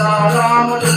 Salam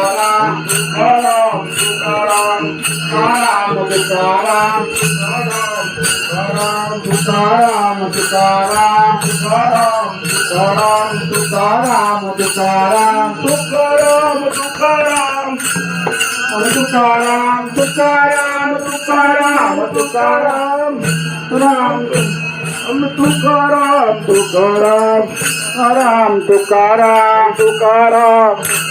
Tukaram Tukaram Tukaram Tukaram Tukaram Tukaram Tukaram Tukaram Tukaram Tukaram Tukaram Tukaram Tukaram Tukaram Tukaram Tukaram Tukaram Tukaram Ram Tukaram Tukaram Ram Tukaram Tukaram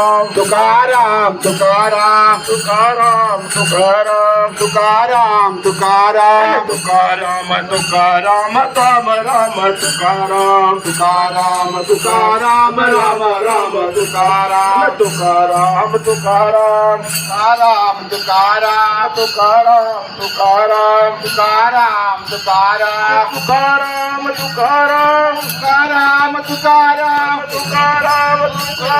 Tukaram Tukaram Tukaram Tukaram Tukaram Tukaram Tukaram Tukaram Tukaram Ram Ram Tukaram Tukaram Tukaram Ram Ram Tukaram Tukaram Tukaram Tukaram Tukaram Tukaram Tukaram Tukaram Tukaram Tukaram Tukaram Tukaram Tukaram Tukaram Tukaram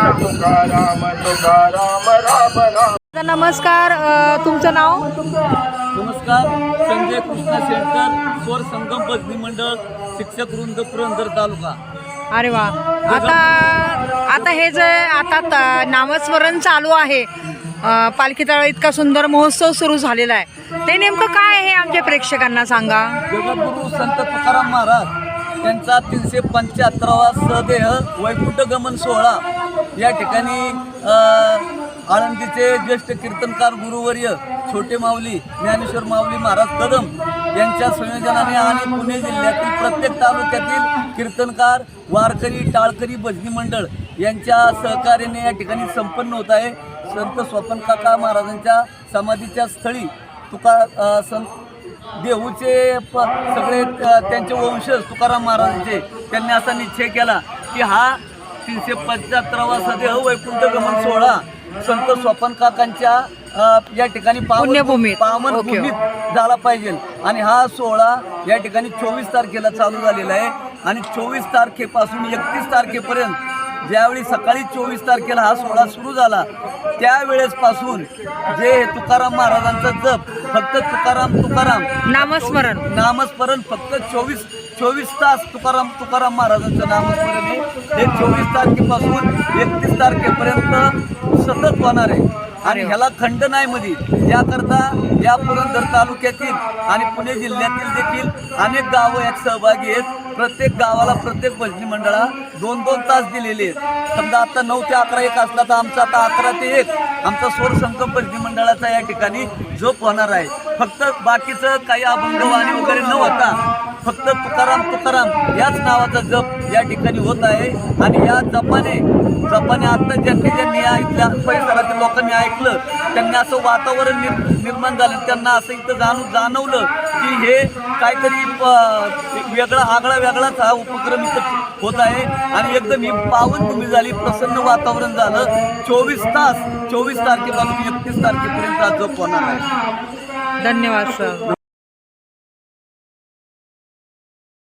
Tukaram Tukaram Ram Ram नमस्कार अ, तुमचं नाव? नमस्कार संजय कृष्णा शेटकर स्वर संगम भजनी मंडळ शिक्षक वृंद पुरंदर तालुका. अरे वा. आता आता हे जे आता त- नामस्मरण चालू आहे. अ, पालखी तळ इतका सुंदर महोत्सव सुरू झालेला आहे. ते नेमकं काय आहे आमच्या प्रेक्षकांना सांगा. जगद्गुरू संत तुकाराम महाराज यांचा तीनशे पंच्याहत्तरावा सदेह वैकुंठ गमन सोहळा. या ठिकाणी आळंदीचे ज्येष्ठ कीर्तनकार गुरुवर्य छोटे माऊली ज्ञानेश्वर माऊली महाराज कदम यांच्या संयोजनाने आणि पुणे जिल्ह्यातील प्रत्येक तालुक्यातील कीर्तनकार वारकरी टाळकरी भजनी मंडळ यांच्या सहकार्याने या ठिकाणी संपन्न होत आहे. संत स्वपन काका महाराजांच्या समाधीच्या स्थळी तुका संत देहूचे प सगळे त्यांचे वंशज तुकाराम महाराजांचे त्यांनी असा निश्चय केला की हा तीनशे पंच्याहत्तरावा सदेह वैकुंठ गमन सोहळा संत स्वपन काकांच्या या ठिकाणी पावन पुण्यभूमीत. पावन. भूमीत झाला पाहिजे आणि हा सोहळा या ठिकाणी चोवीस तारखेला चालू झालेला आहे आणि चोवीस तारखेपासून एकतीस तारखेपर्यंत ज्यावेळी सकाळी चोवीस तारखेला हा सोहळा सुरू झाला त्यावेळेसपासून जे तुकाराम महाराजांचा जप फक्त तुकाराम तुकाराम नामस्मरण नामस्मरण फक्त चोवीस चोवीस तास तुकाराम तुकाराम महाराजांचं नामस्मरण आहे हे चोवीस तारखेपासून एकतीस तारखेपर्यंत सतत होणार आहे. आणि ह्याला खंड नाही मध्ये याकरता या पुरंदर तालुक्यातील आणि पुणे जिल्ह्यातील देखील अनेक गावं यात सहभागी आहेत. प्रत्येक गावाला प्रत्येक भजनी मंडळा दोन दोन तास दिलेले आहेत. समजा आता नऊ ते अकरा एक असला तर आमचा आता अकरा ते एक. आमचा स्वर संकम भजनी मंडळाचा या ठिकाणी झोप होणार आहे. फक्त बाकीचं काही अभंगवाणी वगैरे न होता फक्त तुकाराम तुकाराम याच नावाचा जप या ठिकाणी होत आहे. आणि या जपाने जपाने आता ज्यांनी ज्यांनी ऐकल्या इथल्या परिसरातील लोकांनी ऐकलं त्यांनी असं वातावरण निर् निर्माण झालं त्यांना असं इथं जाणू जाणवलं की हे काहीतरी वेगळा आगळा वेगळाच हा उपक्रम इथं होत आहे. आणि एकदम ही पावनभूमी झाली प्रसन्न वातावरण झालं. चोवीस तास चोवीस तारखेपासून एकतीस तारखेपर्यंत हा जप होणार आहे. धन्यवाद सर.